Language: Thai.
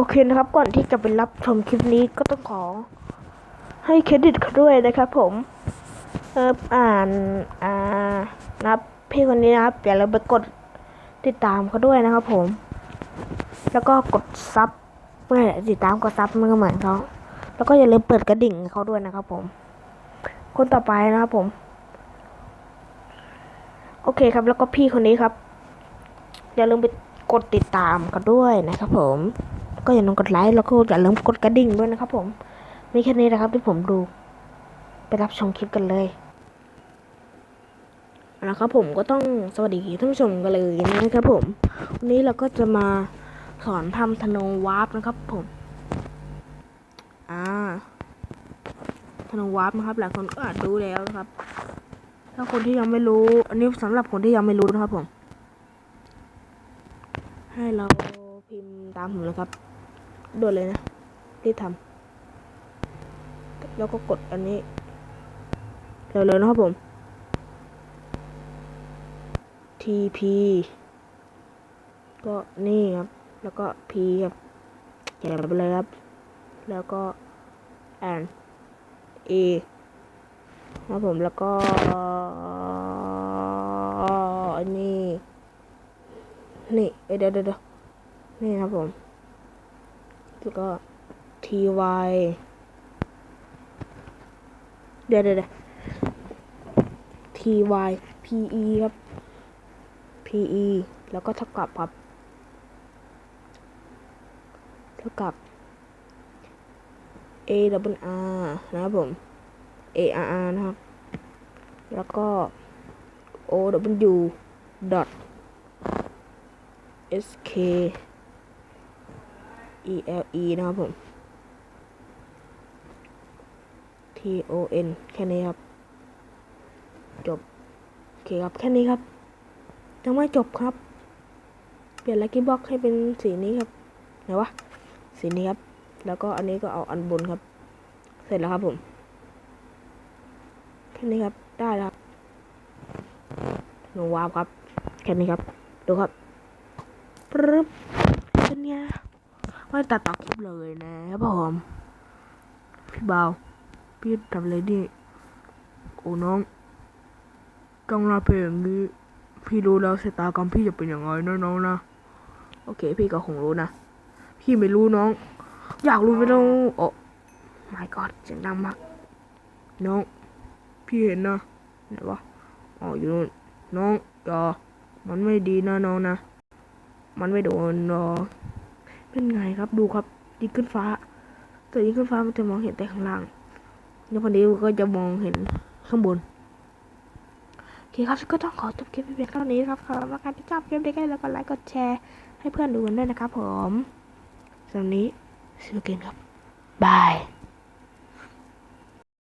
โอเคนะครับก่อนที่จะไปรับชมคลิปนี้ก็ต้องขอ ให้เครดิตเขาด้วยนะครับผมเอออ่านอ่านะครับพี่คนนี้นะครับอย่าลืมไปกดติดตามเขาด้วยนะครับผม แล้วก็กดซับไม่ใช่ติดตามกดซับมันก็เหมือนเขาแล้วก็อย่าลืมเปิดกระดิ่งเขาด้วยนะครับผม คนต่อไปนะครับผม โอเคครับแล้วก็พี่คนนี้ครับ อย่าลืมไปกดติดตามกันด้วยนะครับผม ก็อย่าลืมกดไลค์แล้วก็อย่าลืมกดกระดิ่งด้วยนะครับ ผมมีแค่นี้นะครับที่ผมดู ไปรับชมคลิปกันเลยเอาละครับผมก็ต้องสวัสดีท่านผู้ชมกันเลยนะครับผม วันนี้เราก็จะมาสอนทำธนงวาร์ปนะครับ ผมอ่าธนงวาร์ปนะครับ หลายคนก็อาจรู้แล้วนะครับ ถ้าคนที่ยังไม่รู้ อันนี้สำหรับคนที่ยังไม่รู้นะครับผม ให้เราพิมพ์ตามผมนะครับ ด่วนเลยนะ รีบทำแล้วก็กดอันนี้ เร็วๆนะครับผม TP ก็นี่ครับ แล้วก็ P ครับเขียนไปเลยครับ แล้วก็ and A ครับผมแล้วก็อันนี้ นี่เอ้ยเดี๋ยวเดี๋ยวเดี๋ยวนี่ครับผม แล้วก็ ty เดี๋ยวเดี๋ยวเดี๋ยว ty pe ครับ pe แล้วก็เท่ากับครับเท่ากับ a w r นะครับผม a r r นะครับ แล้วก็ o w dot s k e l e นะครับผม t o n แค่นี้ครับ จบ โอเคครับ แค่นี้ครับยังไม่จบครับ เปลี่ยนลักกี้บ็อกให้เป็นสีนี้ครับไหนวะ สีนี้ครับ แล้วก็อันนี้ก็เอาอันบนครับ เสร็จแล้วครับผม แค่นี้ครับ ได้แล้วหนูวาบครับ แค่นี้ครับ ดูครับปึ๊บเป็นไง ไม่ตัดต่อคลิปเลยนะครับผมพี่เบาพี่ทำอะไรดิโอ้น้องกำลังเพลงอย่างนี้พี่รู้แล้วชะตากรรมพี่จะเป็นยังไงนะน้องนะโอเค พี่ก็คงรู้นะพี่ไม่รู้น้อง อยากรู้ไม่ต้องโอ้ my god เสียงดังมากน้อง พี่เห็นนะไหนวะอ๋ออยู่นู่นน้องอย่ามันไม่ดีนะน้องนะ มันไม่โดนหรอก เป็นไงครับดูครับยิงขึ้นฟ้า แต่ยิงขึ้นฟ้ามันจะมองเห็นแต่ข้างล่างแล้วพอดีก็จะมองเห็นข้างบนโอเคครับก็ต้องขอจบคลิปเพียงเท่านี้ครับขอรับการที่ชอบคลิปได้ก็แล้วก็ไลค์กดแชร์ให้เพื่อนดูกันด้วยนะครับผมสำหรับวันนี้สวัสดีครับบาย